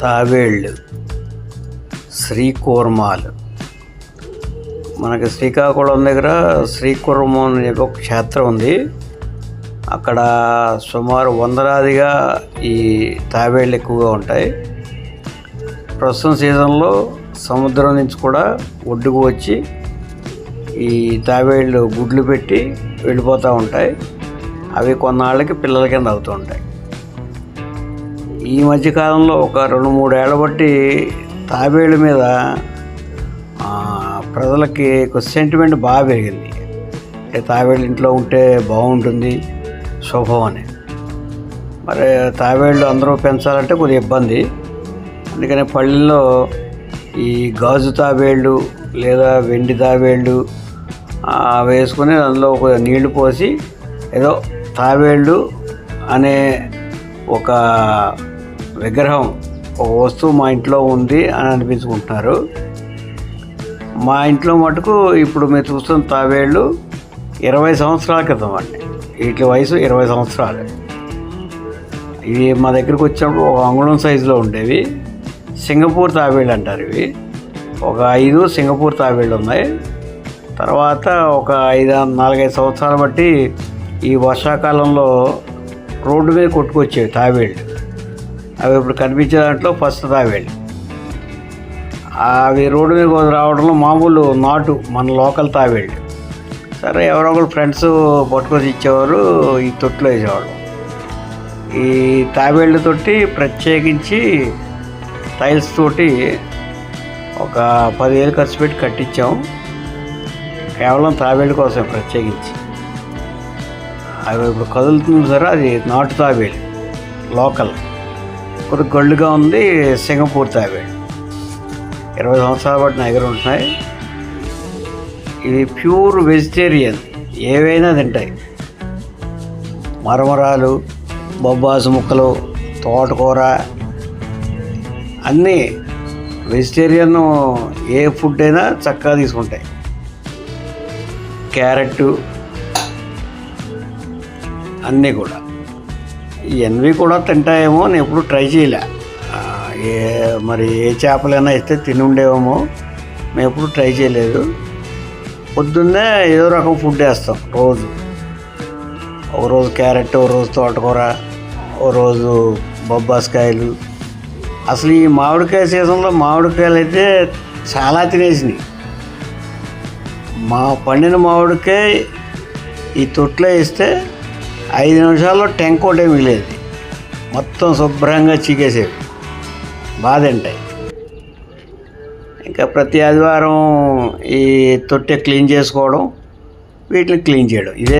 తావేళ్ళు శ్రీకూర్మాలు. మనకి శ్రీకాకుళం దగ్గర శ్రీకూర్మం అనే చెప్పి ఒక క్షేత్రం ఉంది. అక్కడ సుమారు వందలాదిగా ఈ తావేళ్ళు ఎక్కువగా ఉంటాయి. ప్రస్తుతం సీజన్లో సముద్రం నుంచి కూడా ఒడ్డుకు వచ్చి ఈ తావేళ్ళు గుడ్లు పెట్టి వెళ్ళిపోతూ ఉంటాయి. అవి కొన్నాళ్ళకి పిల్లల కింద అవుతూ ఉంటాయి. ఈ మధ్యకాలంలో ఒక రెండు మూడు బట్టి తాబేళ్ళ మీద ప్రజలకి ఒక సెంటిమెంట్ బాగా పెరిగింది. అంటే తాబేళ్ళు ఇంట్లో ఉంటే బాగుంటుంది శుభం అని మరి తాబేళ్ళు అందరూ పెంచాలంటే కొద్దిగా ఇబ్బంది. అందుకని పల్లెల్లో ఈ గాజు తాబేళ్ళు లేదా వెండి తాబేళ్ళు ఆ, వేసుకుని అందులో ఒక నీళ్ళు పోసి ఏదో తాబేళ్ళు అనే ఒక విగ్రహం ఒక వస్తువు మా ఇంట్లో ఉంది అని అనిపించుకుంటున్నారు. మా ఇంట్లో మటుకు ఇప్పుడు మీరు చూస్తున్న తాబేళ్ళు ఇరవై సంవత్సరాల క్రితం అండి. వీటి వయసు ఇరవై సంవత్సరాలు. ఇవి మా దగ్గరికి వచ్చినప్పుడు ఒక అంగుళం సైజులో ఉండేవి. సింగపూర్ తాబేళ్ళు అంటారు ఇవి. ఒక ఐదు సింగపూర్ తాబేళ్ళు ఉన్నాయి. తర్వాత ఒక ఐదు నాలుగైదు సంవత్సరాలు బట్టి ఈ వర్షాకాలంలో రోడ్డు మీద కొట్టుకొచ్చేవి తాబేళ్ళు అవి ఇప్పుడు కనిపించే దాంట్లో ఫస్ట్ తాబేళ్ళు అవి రోడ్డు మీద రావడంలో మామూలు నాటు మన లోకల్ తావేళ్ళు సరే ఎవరో ఒకరు ఫ్రెండ్స్ పట్టుకొని ఇచ్చేవారు ఈ తొట్టులో వేసేవాళ్ళు. ఈ తావేళ్ళు తోటి ప్రత్యేకించి టైల్స్ తోటి ఒక పదివేలు ఖర్చు పెట్టి కట్టించాం. కేవలం తాబేళ్ళ కోసం ప్రత్యేకించి. అవి ఇప్పుడు కదులుతుంది సరే అది నాటు తాబేలు లోకల్. కొద్ది గొళ్ళుగా ఉంది సింగపూర్ తాగాడు ఇరవై సంవత్సరాల పాటు నా దగ్గర ఉంటున్నాయి. ఇవి ప్యూర్ వెజిటేరియన్ ఏవైనా తింటాయి. మరమరాలు బొబ్బాసు ముక్కలు తోటకూర అన్నీ వెజిటేరియన్ ఏ ఫుడ్ అయినా చక్కగా తీసుకుంటాయి. క్యారెట్ అన్నీ కూడా. ఇవన్నీ కూడా తింటాయేమో నేను ఎప్పుడు ట్రై చేయలే. ఏ మరి ఏ చేపలైనా ఇస్తే తిని ఉండేవేమో మేము ఎప్పుడు ట్రై చేయలేదు. పొద్దున్నే ఏదో రకం ఫుడ్ వేస్తాం రోజు. ఒక రోజు క్యారెట్ ఒక రోజు తోటకూర ఓ రోజు బొబ్బాసకాయలు. అసలు ఈ మామిడికాయ సీజన్లో మామిడికాయలు అయితే చాలా తినేసినాయి. మా పండిన మామిడికాయ ఈ తొట్లో వేస్తే ఐదు నిమిషాల్లో టెంక్ ఒకటే మిగిలేది. మొత్తం శుభ్రంగా చీకేసేవి బాధంటాయి ఇంకా ప్రతి ఆదివారం ఈ తొట్టె క్లీన్ చేసుకోవడం వీటిని క్లీన్ చేయడం. ఇదే